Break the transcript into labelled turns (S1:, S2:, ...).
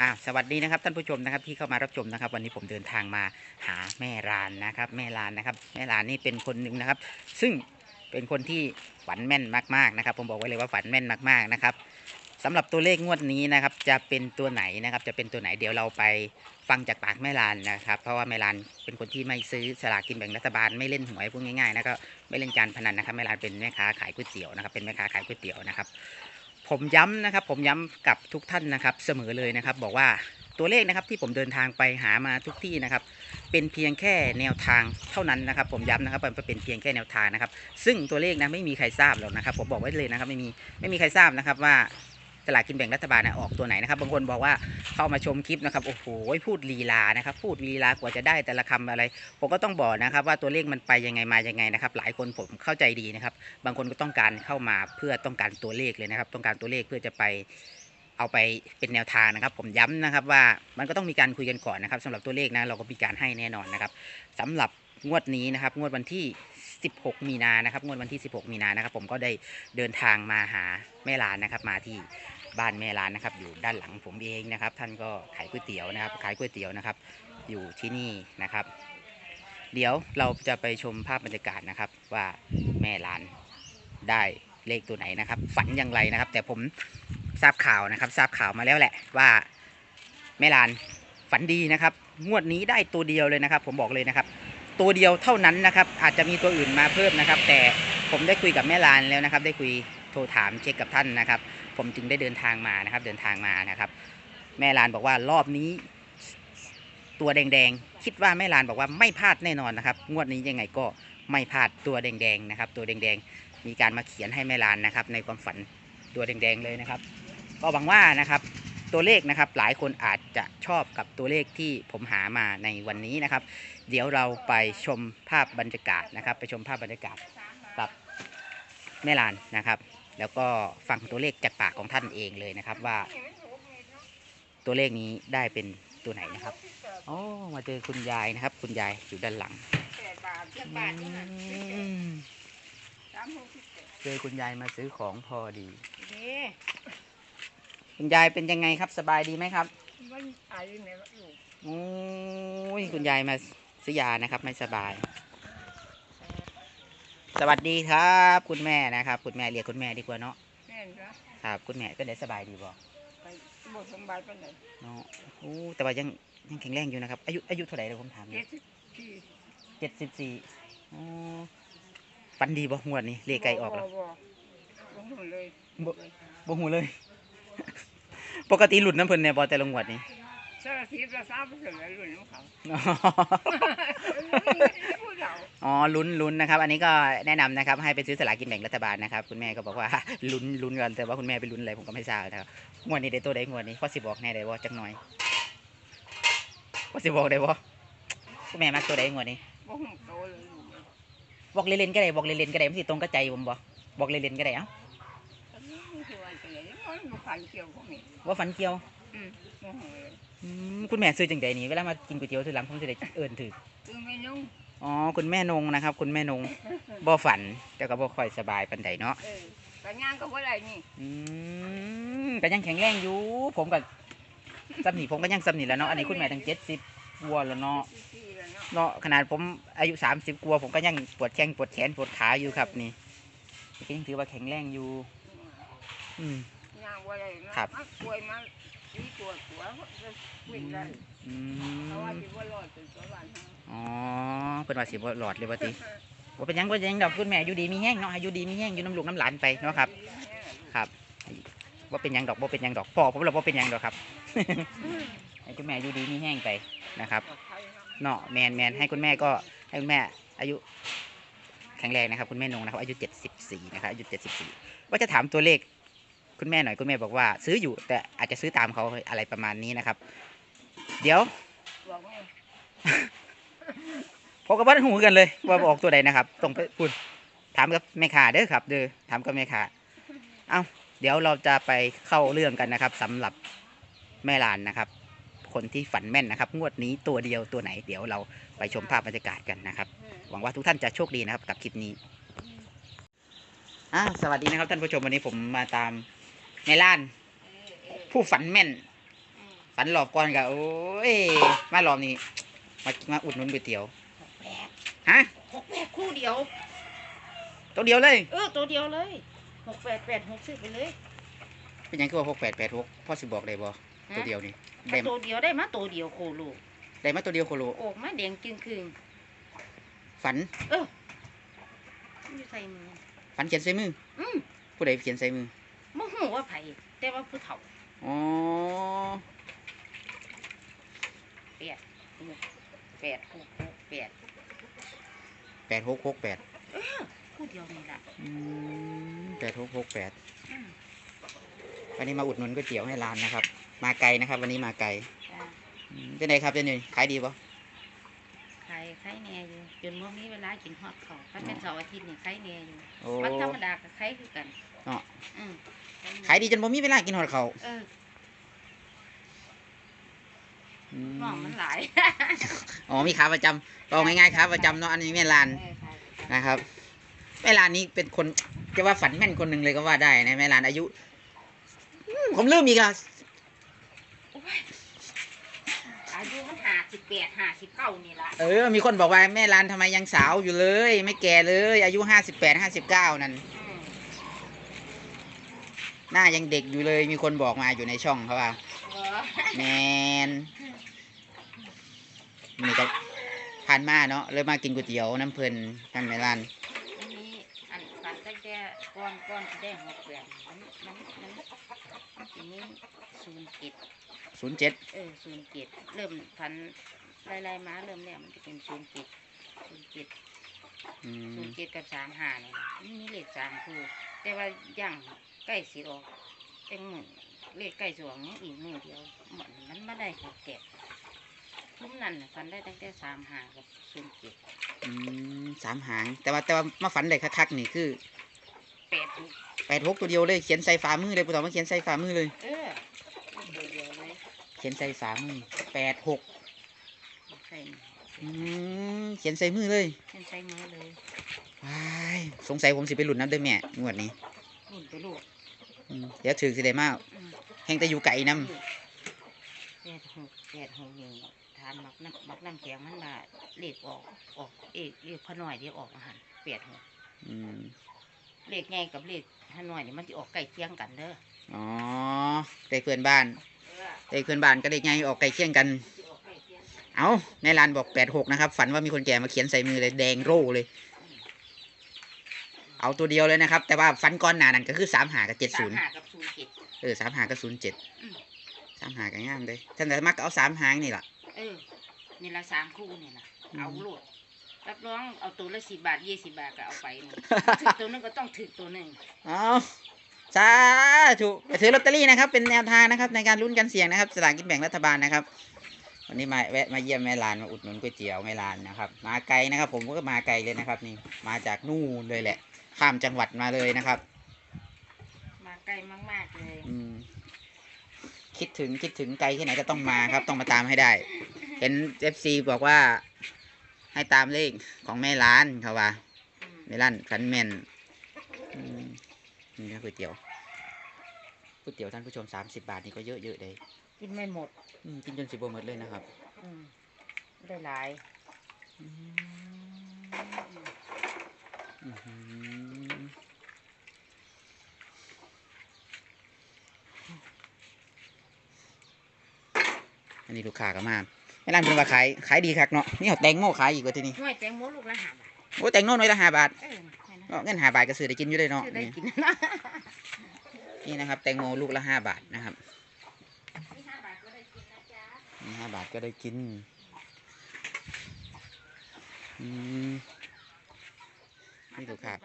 S1: อ่าสวัสดีนะครับท่านผู้ชมนะครับที่เข้ามารับชมนะครับ วันนี้ผมเดินทางมาหาแม่รานนะครับ แม่รานนะครับ แม่รานนี่เป็นคนหนึ่งนะครับ ซึ่งเป็นคนที่ฝันแม่นมากๆนะครับ ผมบอกไว้เลยว่าฝันแม่นมากๆนะครับสำหรับตัวเลขงวดนี้นะครับ จะเป็นตัวไหนนะครับ จะเป็นตัวไหนเดี๋ยวเราไปฟังจากปากแม่รานนะครับ เพราะว่าแม่รานเป็นคนที่ไม่ซื้อสลากกินแบ่งรัฐบาลไม่เล่นหวยพูดง่ายๆนะก็ไม่เล่นการพนันนะครับแม่รานเป็นแม่ค้าขายก๋วยเตี๋ยวนะครับเป็นแม่ค้าขายก๋วยเตี๋ยวนะครับ ผมย้ำนะครับ ผมย้ำกับทุกท่านนะครับ เสมอเลยนะครับ บอกว่าตัวเลขนะครับที่ผมเดินทางไปหามาทุกที่นะครับ เป็นเพียงแค่แนวทางเท่านั้นนะครับ ผมย้ำนะครับมันเป็นเพียงแค่แนวทางนะครับ ซึ่งตัวเลขนะไม่มีใครทราบหรอกนะครับ ผมบอกไว้เลยนะครับ ไม่มีไม่มีใครทราบนะครับว่า สลากกินแบ่งรัฐบาลนะออกตัวไหนนะครับบางคนบอกว่าเข้ามาชมคลิปนะครับโอ้โหพูดลีลานะครับพูดลีลากว่าจะได้แต่ละคำอะไร ผมก็ต้องบอกนะครับ ว่าตัวเลขมันไปยังไงมายังไงนะครับ หลายคนผมเข้าใจดีนะครับ บางคนก็ต้องการเข้ามาเพื่อต้องการตัวเลขเลยนะครับ ต้องการตัวเลขเพื่อจะไปเอาไปเป็นแนวทางนะครับ ผมย้ำนะครับว่ามันก็ต้องมีการคุยกันก่อนนะครับสำหรับตัวเลขนะเราก็มีการให้แน่นอนนะครับสำหรับงวดนี้นะครับ งวดวันที่ 16 มีนานะครับ งวดวันที่ 16 มีนานะครับ ผมก็ได้เดินทางมาหาแม่ลานนะครับ มาที่ บ้านแม่ลานนะครับ อยู่ด้านหลังผมเองนะครับ ท่านก็ขายก๋วยเตี๋ยวนะครับ ขายก๋วยเตี๋ยวนะครับ อยู่ที่นี่นะครับ เดี๋ยวเราจะไปชมภาพบรรยากาศนะครับ ว่าแม่ลานได้เลขตัวไหนนะครับ ฝันอย่างไรนะครับ แต่ผมทราบข่าวนะครับ ทราบข่าวมาแล้วแหละว่าแม่ลานฝันดีนะครับ งวดนี้ได้ตัวเดียวเลยนะครับ ผมบอกเลยนะครับ ตัวเดียวเท่านั้นนะครับ อาจจะมีตัวอื่นมาเพิ่มนะครับ แต่ผมได้คุยกับแม่ลานแล้วนะครับ ได้คุยโทรถามเช็คกับท่านนะครับ ผมจึงได้เดินทางมานะครับ เดินทางมานะครับ แม่ลานบอกว่ารอบนี้ ตัวแดงๆคิดว่าแม่ลานบอกว่าไม่พลาดแน่นอนนะครับ งวดนี้ยังไงก็ไม่พลาดตัวแดงๆนะครับ ตัวแดงๆมีการมาเขียนให้แม่ลานนะครับ ในความฝันตัวแดงๆเลยนะครับ ก็หวังว่านะครับตัวเลขนะครับหลายคนอาจจะชอบกับตัวเลขที่ผมหามาในวันนี้นะครับ เดี๋ยวเราไปชมภาพบรรยากาศนะครับ ไปชมภาพบรรยากาศกับแม่ลานนะครับ แล้วก็ฟังตัวเลขจากปากของท่านเองเลยนะครับ ว่า ตัวเลขนี้ได้เป็นตัวไหนนะครับโอ้มาเจอคุณยายนะครับ คุณยายอยู่ด้านหลัง
S2: แปดบาทแปดบาทนี่นะ
S1: อืม
S2: สามหกสิบแปด
S1: เจอคุณยายมาซื้อของพอดี
S2: เด้
S1: คุณยายเป็นยังไงครับ สบายดีไหมครับ
S2: มันอายุไหนวะอยู่
S1: โอ้ยคุณยายมาซื้อยานะครับ ไม่สบาย สวัสดีครับ คุณแม่นะครับ คุณแม่เรียกคุณแม่ดีกว่าเนาะ
S2: แม่นจ้ะ
S1: ครับ คุณแม่เป็นไงสบายดีบ่
S2: ไปบทสมบัติเป็นไหน
S1: เนาะโอ้แต่ว่ายังยังแข็งแรงอยู่นะครับ อายุอายุเท่าไหร่เดี๋ยวผมถาม
S2: เจ็ดสิบสี่
S1: เจ็ดสิบสี่อ๋อฟันดีบ่งวดนี้เลขไก่ออกแล้ว
S2: บ่บ่บ่บ่เลย
S1: บ่ บ่หูเลย ปกติหลุดน้ำเพิ่นเนี่ยบ่แต่ละงวดนี้
S2: สารทิพย์ละสามเปอร์เซ็นต์แล้วรุ่นของเขา
S1: อ๋อ
S2: ผู้เฒ่า
S1: อ๋อลุ้นลุ้นนะครับ อันนี้ก็แนะนำนะครับ ให้ไปซื้อสลากกินแบ่งรัฐบาลนะครับ คุณแม่ก็บอกว่าลุ้นลุ้นกันแต่ว่าคุณแม่ไปลุ้นอะไรผมก็ไม่ทราบนะครับงวดนี้ได้ตัวใดงวดนี้พ่อสิบอกแน่ได้บ่จักหน่อยพ่อสิบอกได้บ่คุณแม่มักตัวใดงวดนี้
S2: บ่หุ่โตเลยลูก
S1: บอกเล่นๆก็ได้บอกเล่นๆก็ได้มันสิตรงกับใจผมบ่บอกเล่นๆก็ได้เอ้า
S2: อันนี้คือว่าจังได๋มันบ่ฝันเกี่ยวพวกนี้
S1: ว่าฝันเกี่ยว
S2: อืมบ่ฮู้เลย
S1: อืมคุณแม่ซื้อจังใดนี่เวลามากินก๋วยเตี๋ยวทีหลังผมสิได้เอิ้นถือ
S2: คือไม่นุ่ง
S1: อ๋อคุณแม่นงนะครับ คุณแม่นงบ่ฝันแต่ก็บ่ค่อยสบายปานใดเนาะ
S2: เออก็ย่างก็บ่ได้นี่
S1: อืมก็ยังแข็งแรงอยู่ผมก็ซ้ำนี่ผมก็ยังซ้ำนี่แหล้วเนาะอันนี้คุณแม่ตั้งเจ็ดสิบกว่าแล้วเนาะ
S2: สี่แล้วเนาะ
S1: เนาะขนาดผมอายุสามสิบกว่าผมก็ยังปวดแข้งปวดแขนปวดขาอยู่ครับนี่ก็ยังถือว่าแข็งแรงอยู่ อืม
S2: ย่างบ่ได้นะครับมาป่วยมาสีปวดหัวจะวิ่งได้
S1: อื
S2: เพราะว่าม สิบ่รอดเป็นตัวบ้านเฮา
S1: อ๋อเพิ่นว่าสิบ่หลอดเลยว่าติบ่เป็นหยังบ่เป็นหยังดอกคุณแม่อยู่ดีมีแห้งเนาะอายุดีมีแห้งอยู่น้ำลูกน้ำหลานไปเนาะครับ ครับว่าเป็นหยังดอกว่าเป็นหยังดอกพ่อผมเราว่าเป็นหยังดอกครับ ให้คุณแม่อยู่ดีมีแห้งไปนะครับ เนาะแมนแมนให้คุณแม่ก็ให้คุณแม่ อายุแข็งแรงนะครับคุณแม่นงนะครับอายุเจ็ดสิบสี่นะครับอายุเจ็ดสิบสี่ว่าจะถามตัวเลข คุณแม่หน่อยคุณแม่บอกว่า ซื้ออยู่แต่อาจจะซื้อตามเขาอะไรประมาณนี้นะครับ เดี๋ยว
S2: บอกแม่
S1: ผมกับบ้านหูกันเลย ว่าออกตัวใดนะครับต้องไปพูดถามกับแม่ค้าเด้อครับ เด้อถามกับแม่ค้าเอาเดี๋ยวเราจะไปเข้าเรื่องกันนะครับสำหรับแม่ลานนะครับ คนที่ฝันแม่นนะครับ งวดนี้ตัวเดียวตัวไหน เดี๋ยวเราไปชมภาพบรรยากาศกันนะครับ หวังว่าทุกท่านจะโชคดีนะครับ กับคลิปนี้อ่าสวัสดีนะครับ ท่านผู้ชมวันนี้ผมมาตามในล้าน ผู้ฝันแม่น ฝันหลอบก่อนกะโอ้ยมารอบนี้ มามาอุดหนุนก๋วยเตี๋ยว
S2: หกแปด
S1: ฮะ
S2: หกแปดคู่เดียว
S1: ตัวเดียวเลย
S2: เออตัวเดียวเลยหกแปดแปดหกซื้อไปเลย
S1: เป็นหยังคือว่าหกแปดแปดหกพ่อสิบอกได้บ่ตัวเดียวนี่ได้
S2: ตัวเดียวได้มาตัวเดียวโคโล
S1: ได้มาตัวเดียวโคโล
S2: ออกมาแดงจึงคืง
S1: ฝัน
S2: เอออยู่ใส่มือ
S1: ฝันเขียนใส่มือ
S2: อืม
S1: ผู้ใดเขียนใส่มือ
S2: บ่ฮู้ว่าไผแต่ว่าผู้เฒ่า
S1: อ๋อ
S2: แปดหก แปดหกหกแปด
S1: แปดหกหกแปด
S2: คู่เดียวนี่ล่ะ
S1: แปดหกหกแปด
S2: อืม
S1: วันนี้มาอุดหนุนก๋วยเตี๋ยวให้ร้านนะครับ มาไกลนะครับ วันนี้มาไกล
S2: จ้า
S1: อืมเป็นไงครับเจนี่ขายดีปะ
S2: ใครใครแน่อยู่จนบ่มีเวลากินฮอดข้าวถ้าเป็นเสาร์อาทิตย์นี่ใครแน่อยู่
S1: โอ้
S2: วันธรรมดาก็ใครคือกัน
S1: เนาะ
S2: อืม
S1: ขายดีจนผมมีเวลากินหอดเขาว
S2: เออ
S1: อืม
S2: น้องมันหลาย
S1: อ๋อมีขาประจำบอกง่ายๆขาประจำเนาะอันนี้แม่ร้าน
S2: เออค่ะ
S1: นะครับแม่ร้านนี้เป็นคนจะว่าฝันแม่นคนหนึ่งเลยก็ว่าได้นะแม่ร้านอายุอืมผมลืมอีกอะ
S2: โอ้ยอายุมันห้าสิบแปดห้าสิบเก้านี่ล่ะ
S1: เออ มีคนบอกว่าแม่ร้านทำไมยังสาวอยู่เลย ไม่แก่เลย อายุห้าสิบแปดห้าสิบเก้านั่น
S2: อืม
S1: หน้ายังเด็กอยู่เลยมีคนบอกมาอยู่ในช่องเขาว่า
S2: เหรอ
S1: แมน นี่ก็ผ่านมาเนาะเลยมากินก๋วยเตี๋ยวน้ำเพลินกันแม่ร้าน
S2: อันนี้อันฝันตั้งแต่ก้อนก้อนที่ได้หกแปดมันมันมันทีนี้ศูนย์เจ็ด
S1: ศูนย์เจ็ด
S2: เออศูนย์เจ็ดเริ่มพันไล่ๆมาเริ่มเนี่ยมันจะเป็นศูนย์เจ็ดศูนย์เจ็ดศูนย์เจ็ดกับสามห้าเนี่ยนะมันมีเลขสามคู่แต่ว่าย่างใกล้สิออกเป็นหมื่นเลขใกล้สวงยังอีกมือเดียวเหมือนมันไม่ได้หกแปด ทุ่มนั่นน่ะฟันได้ตั้งแต่สามห้ากับศูนย์เจ็ด
S1: สามหาง แต่ว่าแต่ว่ามาฝันได้คักๆนี่คือ
S2: แปดหก
S1: แปดหกตัวเดียวเลยเขียนใส่ฝ่ามือเลยผู้ต่อมาเขียนใส่ฝ่ามือเลย
S2: เออเดียวเดียวเลย
S1: เขียนใส่ฝ่ามือแปดหก
S2: ใส่
S1: อืมเขียนใส่มือเลย
S2: เส้นใส่มือเลย
S1: ว้ายสงสัยผมสิไปหลุดน้ำเด้วยแม่งวดนี้
S2: หุ่นไปลูก
S1: อืมเดี๋ยวถือสิได้มาก
S2: อืม
S1: แห่งแต่อยู่ไก่น้
S2: แปดหกแปดหกหนึ่งทานมักน้ำมักน้ำแข็งมันมาเลขออกออกเอกเลขพอหน่อยเดียวออกอาหารแปดหกำ
S1: อืม
S2: เลขใหญ่กับเลขฮานอยนี่มันจะออกใกล้เคียงกันเด้อ
S1: อ๋อเด็กเพื่อนบ้าน
S2: เออ
S1: เด็กเพื่อนบ้านก็เด็กไงออกไก่เคี่ยงกัน
S2: สิออกใกล้เคียงกัน
S1: เอาในร้านบอกแปดหกนะครับ ฝันว่ามีคนแก่มาเขียนใส่มือเลยแดงโร่เลย เอาตัวเดียวเลยนะครับ แต่ว่าฝันก้อนหนานั่นก็คือสามหากับเจ็ด
S2: สา
S1: ศู
S2: ม
S1: นย์
S2: ห้ากับศูนย์เจ็ด
S1: เออสามหากับศูนย์เจ็ด
S2: อืม
S1: สามหากับงามเลยท่านแต่มักเอาสามหางนี่แหละ
S2: เออนี่ละสามคู่นี่ละเอาโลดรับรองเอาตัวละสิบบาทยี่สิบบาทก็เอาไปนี่ถึกตัวหนึงก็ต้องถึกตัวหนึ่ง
S1: เอาสาธุไปซื้อลอตเตอรี่นะครับ เป็นแนวทางนะครับ ในการลุ้นกันเสี่ยงนะครับสลากกินแบ่งรัฐบาลนะครับ วันนี้มาแวะมาเยี่ยมแม่ลานมาอุดหนุนก๋วยเตี๋ยวแม่ลานนะครับ มาไกลนะครับ ผมก็มาไกลเลยนะครับ นี่มาจากนู่นเลยแหละ ข้ามจังหวัดมาเลยนะครับ
S2: มาไกลมากๆเลย
S1: อืมคิดถึงคิดถึงไกลที่ไหนก็ต้องมาครับ ต้องมาตามให้ได้ เห็นเอฟซีบอกว่า ให้ตามเลขของแม่ร้านเขาว่า
S2: อืม
S1: แม่ร้านฟันแมนอืมนี่นะก๋วยเตี๋ยวก๋วยเตี๋ยวท่านผู้ชมสามสิบาทนี่ก็เยอะเยอะๆเลย
S2: กินไม่หมด
S1: อืมกินจนสิบโมหมดเลยนะครับ
S2: อืมได้หลาย
S1: อือหืออันนี้ลูกค้าก็มา ไม่ร้านเป็นว่าขายขายดีคักเนาะนี่เอดแตงโมขายอีกว่าที่นี่
S2: หน่วยแตงโมลูกละห้าบาท
S1: โอ้แตงโมหน่วยละห้าบาท
S2: เออก็
S1: เงินห้าบาทก็ซื้อได้กินอยู่เลยเนาะ
S2: ได้กินนี่
S1: นะครับ แตงโมลูกละห้าบาทนะครับ
S2: นี่ห้าบาทก็ได้กินนะจ๊ะ
S1: นี่ห้าบาทก็ได้กินอืมนี่ถูกครับ